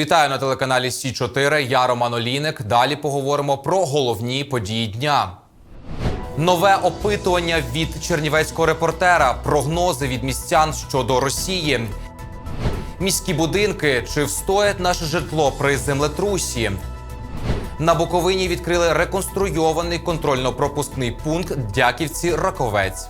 Вітаю на телеканалі Сі 4 Я Роман Олійник. Далі поговоримо про головні події дня. Нове опитування від чернівецького репортера. Прогнози від містян щодо Росії. Міські будинки чи встоять наше житло при землетрусі? На Буковині відкрили реконструйований контрольно-пропускний пункт Дяківці Раковець.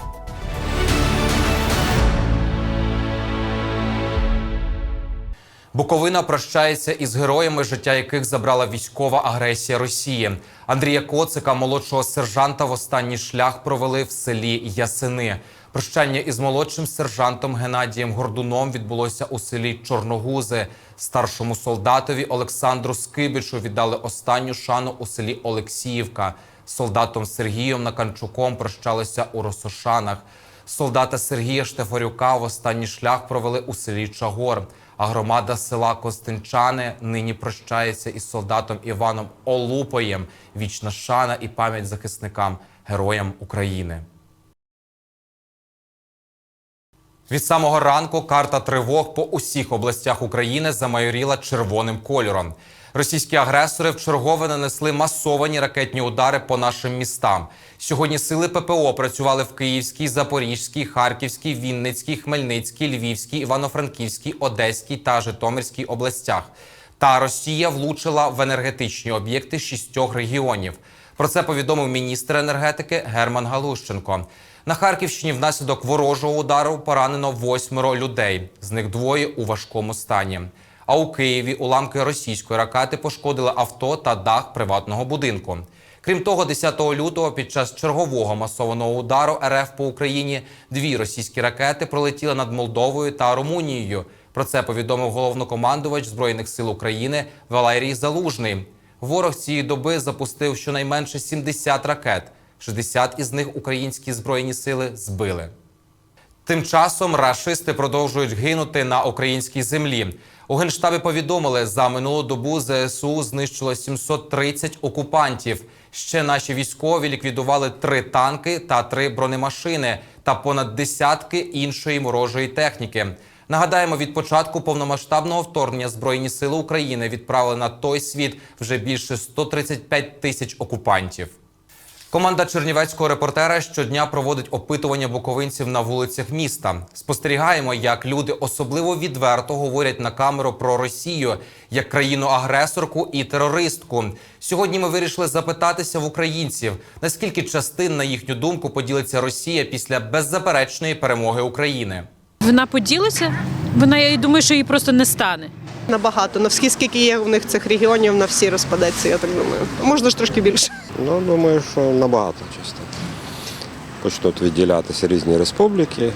Буковина прощається із героями, життя яких забрала військова агресія Росії. Андрія Коцика, молодшого сержанта, в останній шлях провели в селі Ясини. Прощання із молодшим сержантом Геннадієм Гордуном відбулося у селі Чорногузи. Старшому солдатові Олександру Скибичу віддали останню шану у селі Олексіївка. Солдатом Сергієм Наканчуком прощалися у Росошанах. Солдата Сергія Штефарюка в останній шлях провели у селі Чагор. А громада села Костинчани нині прощається із солдатом Іваном Олупоєм. Вічна шана і пам'ять захисникам, героям України. Від самого ранку карта тривог по усіх областях України замайоріла червоним кольором. Російські агресори вчергове нанесли масовані ракетні удари по нашим містам. Сьогодні сили ППО працювали в Київській, Запорізькій, Харківській, Вінницькій, Хмельницькій, Львівській, Івано-Франківській, Одеській та Житомирській областях. Та Росія влучила в енергетичні об'єкти шістьох регіонів. Про це повідомив міністр енергетики Герман Галущенко. На Харківщині внаслідок ворожого удару поранено восьмеро людей, з них двоє у важкому стані. А у Києві уламки російської ракети пошкодили авто та дах приватного будинку. Крім того, 10 лютого під час чергового масованого удару РФ по Україні дві російські ракети пролетіли над Молдовою та Румунією. Про це повідомив головнокомандувач збройних сил України Валерій Залужний. Ворог цієї доби запустив щонайменше 70 ракет. 60 із них українські збройні сили збили. Тим часом рашисти продовжують гинути на українській землі. У генштабі повідомили, за минулу добу ЗСУ знищило 730 окупантів. Ще наші військові ліквідували три танки та три бронемашини та понад десятки іншої ворожої техніки. Нагадаємо, від початку повномасштабного вторгнення Збройні сили України відправили на той світ вже більше 135 тисяч окупантів. Команда чернівецького репортера щодня проводить опитування буковинців на вулицях міста. Спостерігаємо, як люди особливо відверто говорять на камеру про Росію як країну-агресорку і терористку. Сьогодні ми вирішили запитатися в українців, наскільки частин, на їхню думку, поділиться Росія після беззаперечної перемоги України. Вона поділиться. Вона я думаю, що її просто не стане. Набагато. На всі, скільки є у них цих регіонів, на всі розпадеться, я так думаю. Можна ж трошки більше. Ну, думаю, що набагато часто. Почнуть відділятися різні республіки,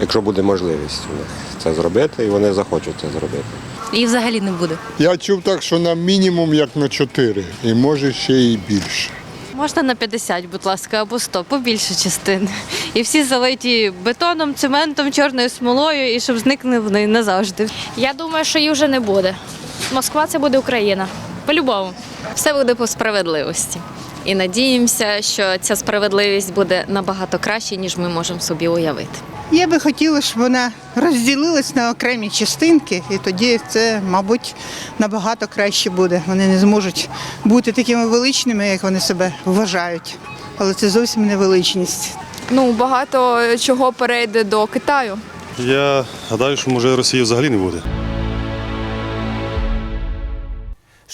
якщо буде можливість у них це зробити, і вони захочуть це зробити. Її взагалі не буде. Я чув так, що на мінімум як на 4, і може ще і більше. Можна на 50, будь ласка, або 100, побільше частин. І всі залиті бетоном, цементом, чорною смолою, і щоб зникли вони назавжди. Я думаю, що її вже не буде. Москва це буде Україна. По-любому. Все буде по справедливості. І надіємося, що ця справедливість буде набагато краще, ніж ми можемо собі уявити. Я би хотіла, щоб вона розділилась на окремі частинки, і тоді це, мабуть, набагато краще буде. Вони не зможуть бути такими величними, як вони себе вважають. Але це зовсім не величність. Ну, багато чого перейде до Китаю. Я гадаю, що може Росії взагалі не буде.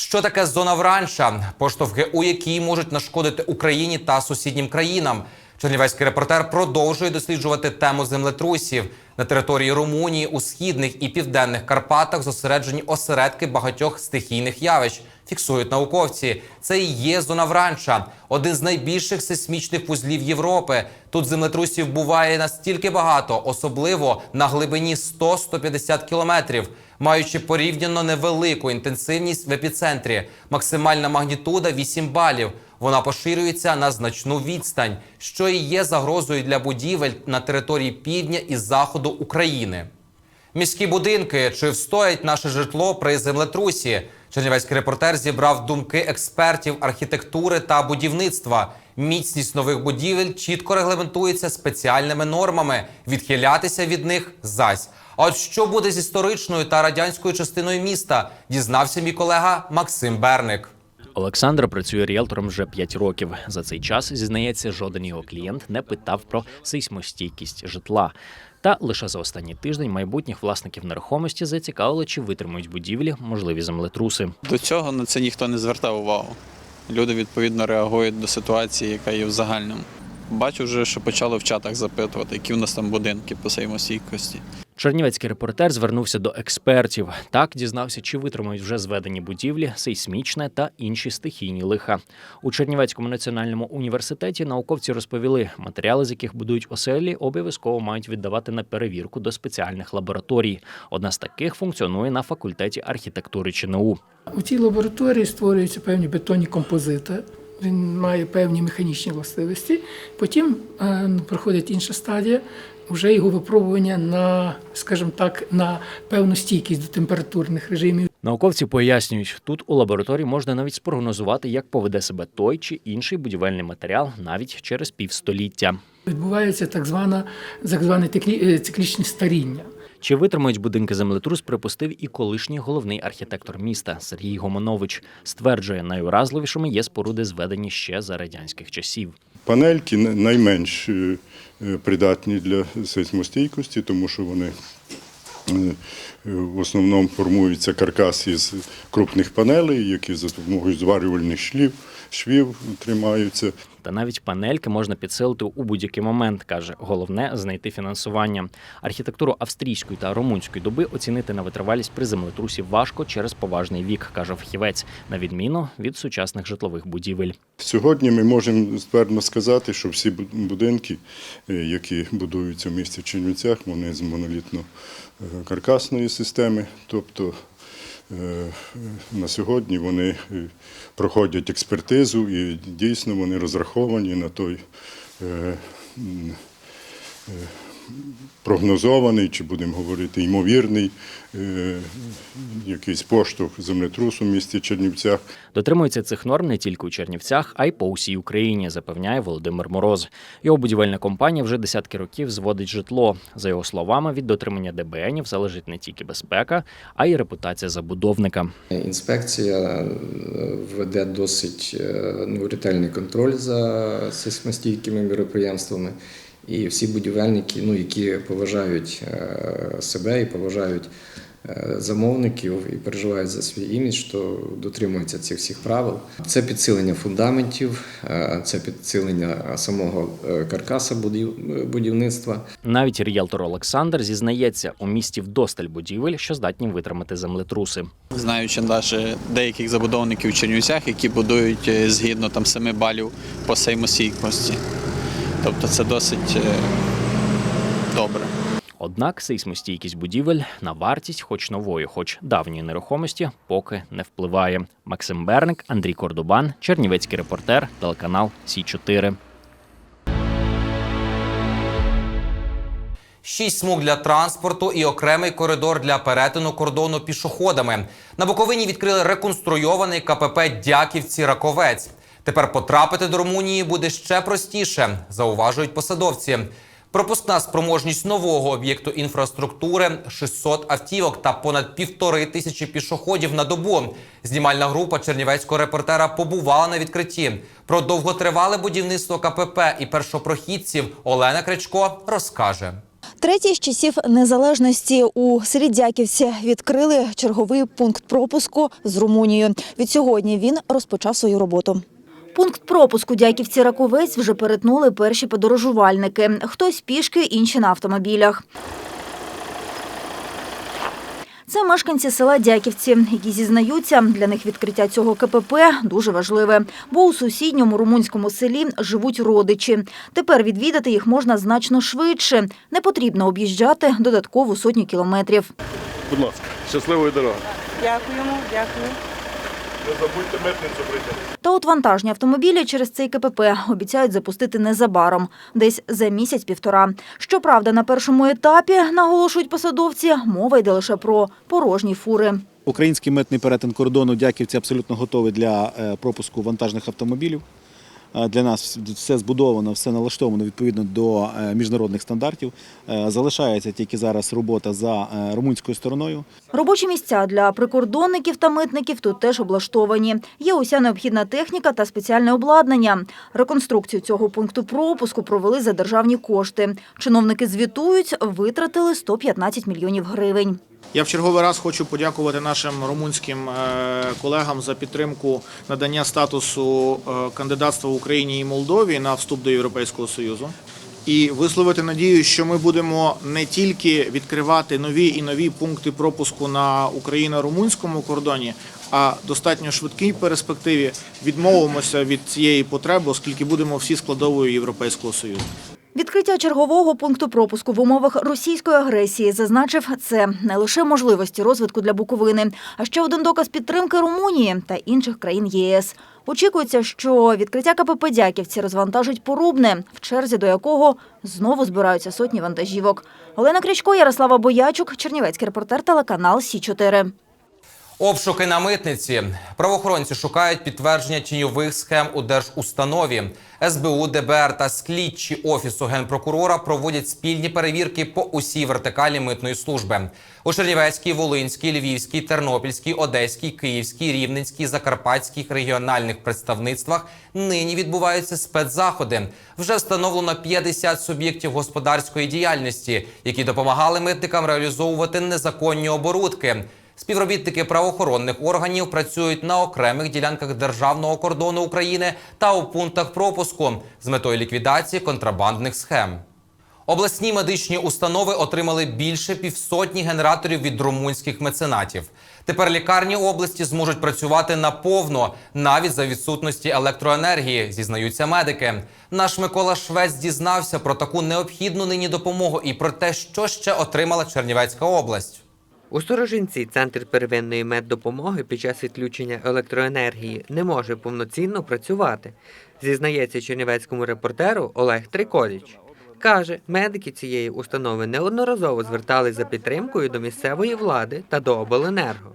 Що таке зона вранша? Поштовхи, у якій можуть нашкодити Україні та сусіднім країнам. Чернівецький репортер продовжує досліджувати тему землетрусів на території Румунії у східних і південних Карпатах. Зосереджені осередки багатьох стихійних явищ. Фіксують науковці. Це і є зона вранча, один з найбільших сейсмічних вузлів Європи. Тут землетрусів буває настільки багато, особливо на глибині 100-150 кілометрів маючи порівняно невелику інтенсивність в епіцентрі. Максимальна магнітуда 8 балів. Вона поширюється на значну відстань, що і є загрозою для будівель на території півдня і заходу України. Міські будинки чи встоять наше житло при землетрусі? Чернівецький репортер зібрав думки експертів архітектури та будівництва. Міцність нових будівель чітко регламентується спеціальними нормами. Відхилятися від них зась. А от що буде з історичною та радянською частиною міста, дізнався мій колега Максим Берник. Олександр працює ріелтором вже 5 років. За цей час зізнається, жоден його клієнт не питав про сейсмостійкість житла. Та лише за останній тиждень майбутніх власників нерухомості зацікавили, чи витримують будівлі можливі землетруси. До цього на це ніхто не звертав увагу. Люди відповідно реагують до ситуації, яка є в загальному. Бачу вже, що почали в чатах запитувати, які в нас там будинки по сеймостійкості. Чернівецький репортер звернувся до експертів. Так дізнався, чи витримують вже зведені будівлі, сейсмічне та інші стихійні лиха. У Чернівецькому національному університеті науковці розповіли, матеріали, з яких будують оселі, обов'язково мають віддавати на перевірку до спеціальних лабораторій. Одна з таких функціонує на факультеті архітектури ЧНУ. У цій лабораторії створюються певні бетонні композити. Він має певні механічні властивості. Потім е, проходить інша стадія, вже його випробування на, скажімо так, на певну стійкість до температурних режимів. Науковці пояснюють, тут у лабораторії можна навіть спрогнозувати, як поведе себе той чи інший будівельний матеріал навіть через півстоліття. Відбувається так звана так зване е, циклічне старіння. Чи витримають будинки землетрус, припустив і колишній головний архітектор міста Сергій Гомонович. Стверджує, найуразливішими є споруди, зведені ще за радянських часів. Панельки найменш е, е, придатні для сейсмостійкості, тому що вони е, в основному формуються каркас із крупних панелей, які за допомогою зварювальних швів, швів тримаються. Та навіть панельки можна підсилити у будь-який момент, каже. Головне знайти фінансування. Архітектуру австрійської та румунської доби оцінити на витривалість при землетрусі важко через поважний вік, каже фахівець, на відміну від сучасних житлових будівель. Сьогодні ми можемо ствердно сказати, що всі будинки, е, які будуються в місті Чернівцях, вони з монолітно-каркасної системи. Тобто е, на сьогодні вони е, проходять експертизу і дійсно вони розраховані на той е, прогнозований, чи будемо говорити, ймовірний е, якийсь поштовх землетрусу в місті Чернівцях. Дотримуються цих норм не тільки у Чернівцях, а й по усій Україні, запевняє Володимир Мороз. Його будівельна компанія вже десятки років зводить житло. За його словами, від дотримання ДБНів залежить не тільки безпека, а й репутація забудовника. Інспекція е, веде досить е, ну, ретельний контроль за сейсмостійкими міроприємствами. І всі будівельники, ну, які поважають е, себе і поважають е, замовників і переживають за свій імідж, то дотримуються цих всіх правил. Це підсилення фундаментів, е, це підсилення самого каркаса будів- будівництва. Навіть ріелтор Олександр зізнається, у місті вдосталь будівель, що здатні витримати землетруси. Знаючи навіть деяких забудовників в Чернівцях, які будують згідно там 7 балів по сеймостійкості. Тобто це досить е, добре. Однак сейсмостійкість будівель на вартість, хоч нової, хоч давньої нерухомості, поки не впливає. Максим Берник, Андрій Кордубан, Чернівецький репортер, телеканал Сі 4 Шість смуг для транспорту і окремий коридор для перетину кордону пішоходами. На Буковині відкрили реконструйований КПП Дяківці Раковець. Тепер потрапити до Румунії буде ще простіше, зауважують посадовці. Пропускна спроможність нового об'єкту інфраструктури 600 автівок та понад півтори тисячі пішоходів на добу. Знімальна група чернівецького репортера побувала на відкритті. Про довготривале будівництво КПП і першопрохідців Олена Кричко розкаже. Третій з часів незалежності у селі Дяківці відкрили черговий пункт пропуску з Румунією. Відсьогодні він розпочав свою роботу. Пункт пропуску Дяківці Раковець вже перетнули перші подорожувальники. Хтось пішки, інші на автомобілях. Це мешканці села Дяківці, які зізнаються, для них відкриття цього КПП дуже важливе, бо у сусідньому румунському селі живуть родичі. Тепер відвідати їх можна значно швидше. Не потрібно об'їжджати додаткову сотню кілометрів. Будь ласка, щасливої дороги. Дякуємо, дякую. Не забудьте митницю прийти. Та от вантажні автомобілі через цей КПП обіцяють запустити незабаром, десь за місяць-півтора. Щоправда, на першому етапі, наголошують посадовці, мова йде лише про порожні фури. Український митний перетин кордону Дяківці абсолютно готовий для е, пропуску вантажних автомобілів. Е, Для нас все збудовано, все налаштовано відповідно до е, міжнародних стандартів. Е, Залишається тільки зараз робота за румунською стороною. Робочі місця для прикордонників та митників тут теж облаштовані. Є уся необхідна техніка та спеціальне обладнання. Реконструкцію цього пункту пропуску провели за державні кошти. Чиновники звітують, витратили 115 мільйонів гривень. Я в черговий раз хочу подякувати нашим румунським е, колегам за підтримку надання статусу е, кандидатства в Україні і Молдові на вступ до Європейського Союзу. І висловити надію, що ми будемо не тільки відкривати нові і нові пункти пропуску на україно-румунському кордоні, а достатньо швидкій перспективі відмовимося від цієї потреби, оскільки будемо всі складовою Європейського Союзу. Відкриття чергового пункту пропуску в умовах російської агресії зазначив це не лише можливості розвитку для Буковини, а ще один доказ підтримки Румунії та інших країн ЄС. Очікується, що відкриття КПП Дяківці розвантажить порубне, в черзі до якого знову збираються сотні вантажівок. Олена Крячко, Ярослава Боячук, Чернівецький репортер, телеканал Сі 4 Обшуки на митниці. Правоохоронці шукають підтвердження тіньових схем у держустанові. СБУ, ДБР та слідчі офісу генпрокурора проводять спільні перевірки по усій вертикалі митної служби. У Чернівецькій, Волинській, Львівській, Тернопільській, Одеській, Київській, Рівненській, Закарпатських регіональних представництвах нині відбуваються спецзаходи. Вже встановлено 50 суб'єктів господарської діяльності, які допомагали митникам реалізовувати незаконні оборудки. Співробітники правоохоронних органів працюють на окремих ділянках державного кордону України та у пунктах пропуску з метою ліквідації контрабандних схем. Обласні медичні установи отримали більше півсотні генераторів від румунських меценатів. Тепер лікарні області зможуть працювати наповно, навіть за відсутності електроенергії, зізнаються медики. Наш Микола Швець дізнався про таку необхідну нині допомогу і про те, що ще отримала Чернівецька область. У Сторожинці центр первинної меддопомоги під час відключення електроенергії не може повноцінно працювати, зізнається чернівецькому репортеру Олег Триколіч. Каже, медики цієї установи неодноразово звертались за підтримкою до місцевої влади та до обленерго.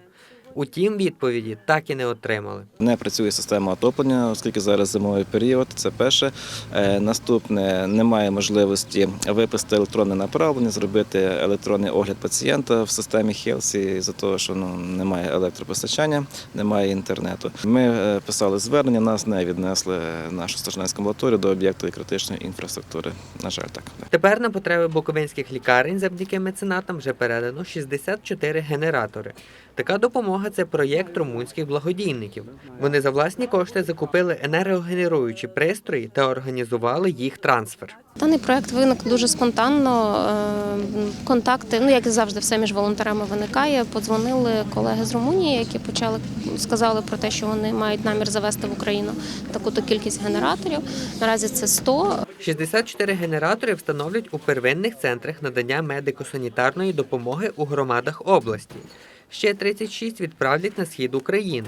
Утім, відповіді так і не отримали. Не працює система отоплення, оскільки зараз зимовий період. Це перше. Е, Наступне немає можливості виписати електронне направлення, зробити електронний огляд пацієнта в системі Хелсі, за того, що ну немає електропостачання, немає інтернету. Ми е, писали звернення, нас не віднесли нашу стажнецьку амбулаторію до об'єкту критичної інфраструктури. На жаль, так. Тепер на потреби буковинських лікарень завдяки меценатам вже передано 64 генератори. Така допомога це проєкт румунських благодійників. Вони за власні кошти закупили енергогенеруючі пристрої та організували їх трансфер. Даний проект виник дуже спонтанно. Е, Контакти, ну як і завжди, все між волонтерами виникає. Подзвонили колеги з Румунії, які почали сказали про те, що вони мають намір завести в Україну таку-то кількість генераторів. Наразі це 100. 64 генератори встановлять у первинних центрах надання медико-санітарної допомоги у громадах області. Ще 36 відправлять на схід України.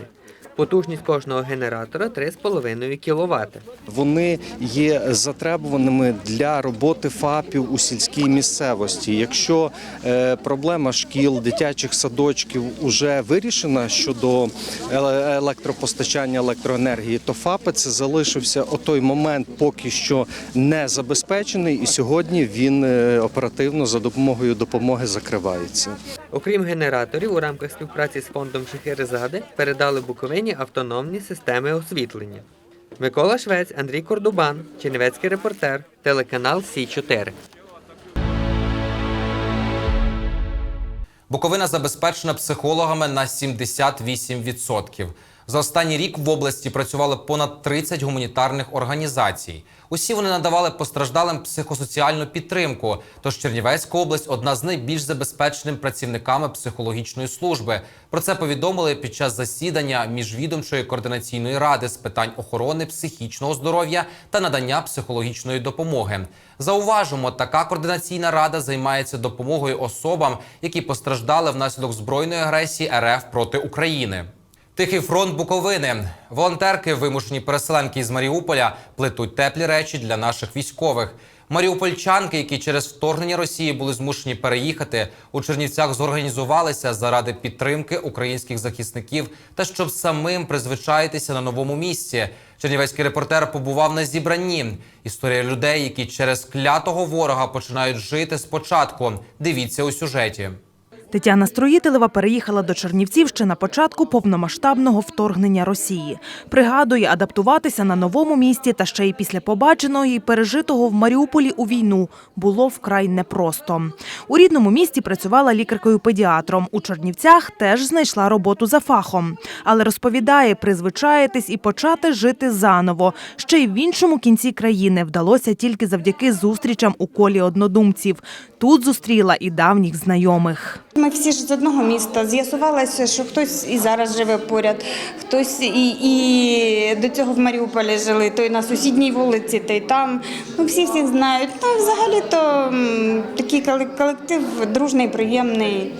Потужність кожного генератора 3,5 кВт. Вони є затребуваними для роботи ФАПів у сільській місцевості. Якщо е, проблема шкіл, дитячих садочків вже вирішена щодо електропостачання електроенергії, то ФАПи це залишився отой момент, поки що не забезпечений, і сьогодні він е, оперативно за допомогою допомоги закривається. Окрім генераторів, у рамках співпраці з фондом Шехерезади передали Буковині автономні системи освітлення. Микола Швець, Андрій Кордубан, Чернівецький репортер, телеканал Сі 4 Буковина забезпечена психологами на 78%. За останній рік в області працювали понад 30 гуманітарних організацій. Усі вони надавали постраждалим психосоціальну підтримку. Тож Чернівецька область одна з найбільш забезпеченим працівниками психологічної служби. Про це повідомили під час засідання міжвідомчої координаційної ради з питань охорони психічного здоров'я та надання психологічної допомоги. Зауважимо, така координаційна рада займається допомогою особам, які постраждали внаслідок збройної агресії РФ проти України. Тихий фронт Буковини. Волонтерки, вимушені переселенки із Маріуполя, плетуть теплі речі для наших військових. Маріупольчанки, які через вторгнення Росії були змушені переїхати, у Чернівцях зорганізувалися заради підтримки українських захисників та щоб самим призвичаїтися на новому місці. Чернівецький репортер побував на зібранні. Історія людей, які через клятого ворога починають жити спочатку. Дивіться у сюжеті. Тетяна Строїтелева переїхала до Чернівців ще на початку повномасштабного вторгнення Росії. Пригадує, адаптуватися на новому місці та ще й після побаченого і пережитого в Маріуполі у війну було вкрай непросто. У рідному місті працювала лікаркою-педіатром. У Чернівцях теж знайшла роботу за фахом. Але розповідає, призвичаїтись і почати жити заново. Ще й в іншому кінці країни вдалося тільки завдяки зустрічам у колі однодумців. Тут зустріла і давніх знайомих. Ми всі ж з одного міста. З'ясувалося, що хтось і зараз живе поряд, хтось і, і до цього в Маріуполі жили, той на сусідній вулиці, той там. Ну, всі всіх знають. Ну, взагалі-то такий колектив дружний, приємний.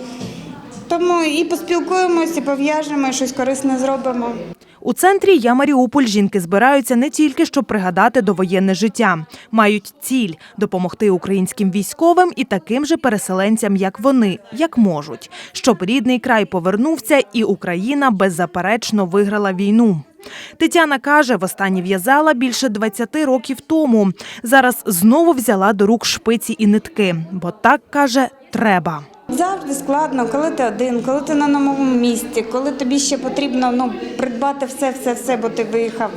Тому і поспілкуємося, і пов'яжемо, щось корисне зробимо. У центрі «Я Маріуполь» жінки збираються не тільки, щоб пригадати довоєнне життя. Мають ціль – допомогти українським військовим і таким же переселенцям, як вони, як можуть. Щоб рідний край повернувся і Україна беззаперечно виграла війну. Тетяна каже, востаннє в'язала більше 20 років тому. Зараз знову взяла до рук шпиці і нитки, бо так, каже, треба. Завжди складно, коли ти один, коли ти на новому місці, коли тобі ще потрібно ну, придбати все, все, все, бо ти виїхав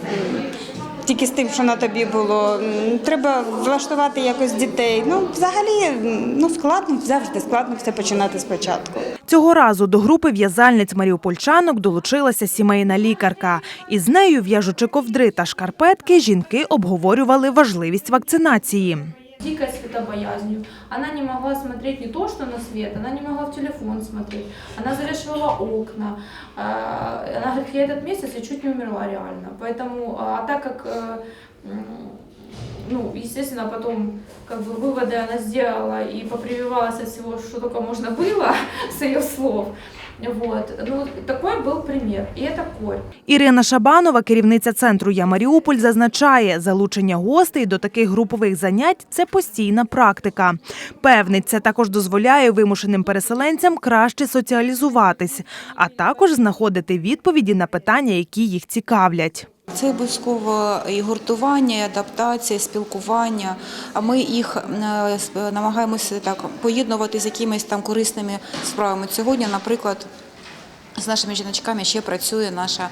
тільки з тим, що на тобі було. Треба влаштувати якось дітей. Ну, взагалі, ну складно, завжди складно все починати спочатку. Цього разу до групи в'язальниць маріупольчанок долучилася сімейна лікарка. Із нею, в'яжучи ковдри та шкарпетки, жінки обговорювали важливість вакцинації дикой светобоязнью. Она не могла смотреть не то, что на свет, она не могла в телефон смотреть. Она завешивала окна. А, Она говорит, я этот месяц я чуть не умерла реально. Поэтому, а так как, э, м, ну, естественно, потом как бы выводы она сделала и попрививалась от всего, что только можно было с ее слов. Вот. Ну, такой був примір, і це корь. Ірина Шабанова, керівниця центру «Я Маріуполь», зазначає, залучення гостей до таких групових занять – це постійна практика. Певний, це також дозволяє вимушеним переселенцям краще соціалізуватись, а також знаходити відповіді на питання, які їх цікавлять. Це обов'язково і гуртування, і адаптація, і спілкування. А ми їх е, намагаємося так поєднувати з якимись там корисними справами. Сьогодні, наприклад, з нашими жіночками ще працює наша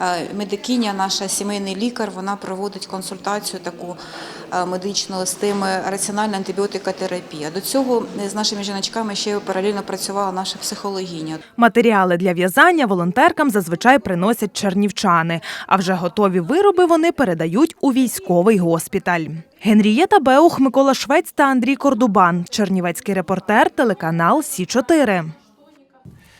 е, медикиня, наша сімейний лікар. Вона проводить консультацію таку е, медичну з теми раціональна антибіотикотерапія. До цього з нашими жіночками ще паралельно працювала наша психологиня. Матеріали для в'язання волонтеркам зазвичай приносять чернівчани, а вже готові вироби вони передають у військовий госпіталь. Генрієта Беух, Микола Швець та Андрій Кордубан. Чернівецький репортер, телеканал Сі 4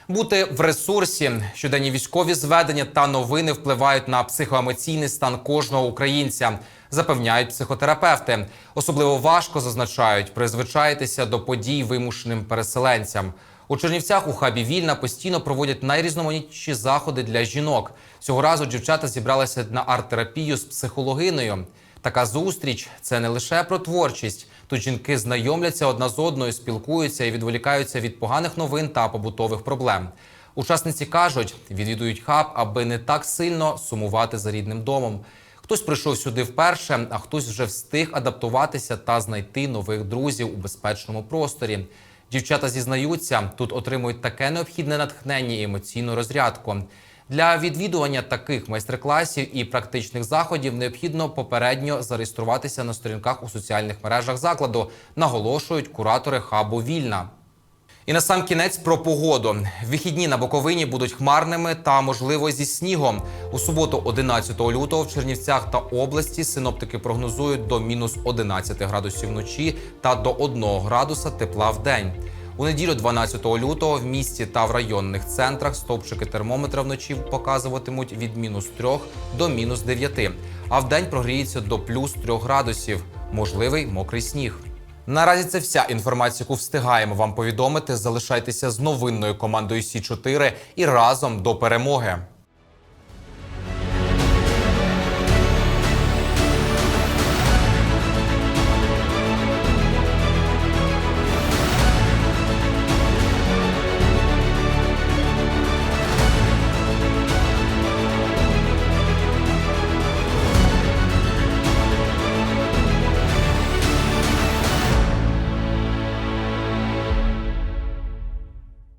Бути в ресурсі, щоденні військові зведення та новини впливають на психоемоційний стан кожного українця, запевняють психотерапевти. Особливо важко зазначають призвичаїтися до подій вимушеним переселенцям. У Чернівцях у хабі Вільна постійно проводять найрізноманітніші заходи для жінок. Цього разу дівчата зібралися на арт-терапію з психологиною. Така зустріч це не лише про творчість. Тут жінки знайомляться одна з одною, спілкуються і відволікаються від поганих новин та побутових проблем. Учасниці кажуть, відвідують хаб, аби не так сильно сумувати за рідним домом. Хтось прийшов сюди вперше, а хтось вже встиг адаптуватися та знайти нових друзів у безпечному просторі. Дівчата зізнаються, тут отримують таке необхідне натхнення і емоційну розрядку. Для відвідування таких майстер-класів і практичних заходів необхідно попередньо зареєструватися на сторінках у соціальних мережах закладу, наголошують куратори хабу Вільна. І на сам кінець про погоду. Вихідні на Буковині будуть хмарними та, можливо, зі снігом. У суботу, 11 лютого, в Чернівцях та області синоптики прогнозують до мінус 11 градусів вночі та до 1 градуса тепла в день. У неділю, 12 лютого, в місті та в районних центрах стовпчики термометра вночі показуватимуть від мінус 3 до мінус 9, а в день прогріється до плюс 3 градусів. Можливий мокрий сніг. Наразі це вся інформація, яку встигаємо вам повідомити. Залишайтеся з новинною командою Сі 4 і разом до перемоги.